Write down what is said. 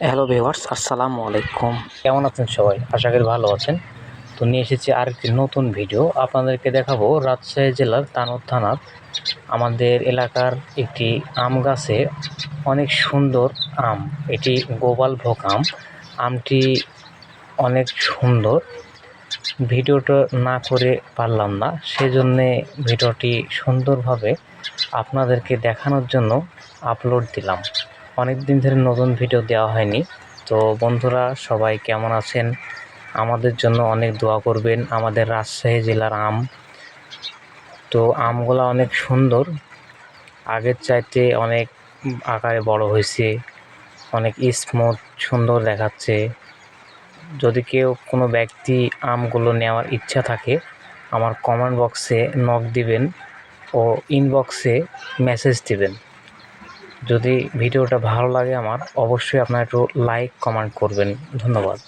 Hello viewers আসসালামু আলাইকুম। কেমন আছেন সবাই? আশা করি ভালো আছেন। তো নিয়ে এসেছি আরেকটি নতুন ভিডিও আপনাদেরকে দেখাবো রাজশাহী জেলার তানোর থানার আমাদের এলাকার একটি আম গাছে অনেক সুন্দর আম। এটি গোপাল ভোগ আম। আমটি অনেক সুন্দর। ভিডিওটা না করে পারলাম না। সেজন্যে ভিডিওটি সুন্দরভাবে আপনাদেরকে দেখানোর জন্য আপলোড দিলাম। অনেক দিন ধরে নতুন ভিডিও দেওয়া হয়নি। তো বন্ধুরা, সবাই কেমন আছেন? আমাদের জন্য অনেক দোয়া করবেন। আমাদের রাজশাহী জেলার আম। তো আমগুলো অনেক সুন্দর। আগের চাইতে অনেক আকারে বড় হয়েছে। অনেক স্মুথ সুন্দর দেখাচ্ছে। যদি কেউ কোনো ব্যক্তি আমগুলো নেওয়ার ইচ্ছা থাকে, আমার কমেন্ট বক্সে নক দিবেন ও ইনবক্সে মেসেজ দিবেন। যদি ভিডিওটা ভালো লাগে আমার অবশ্যই আপনারা একটু লাইক কমেন্ট করবেন। ধন্যবাদ।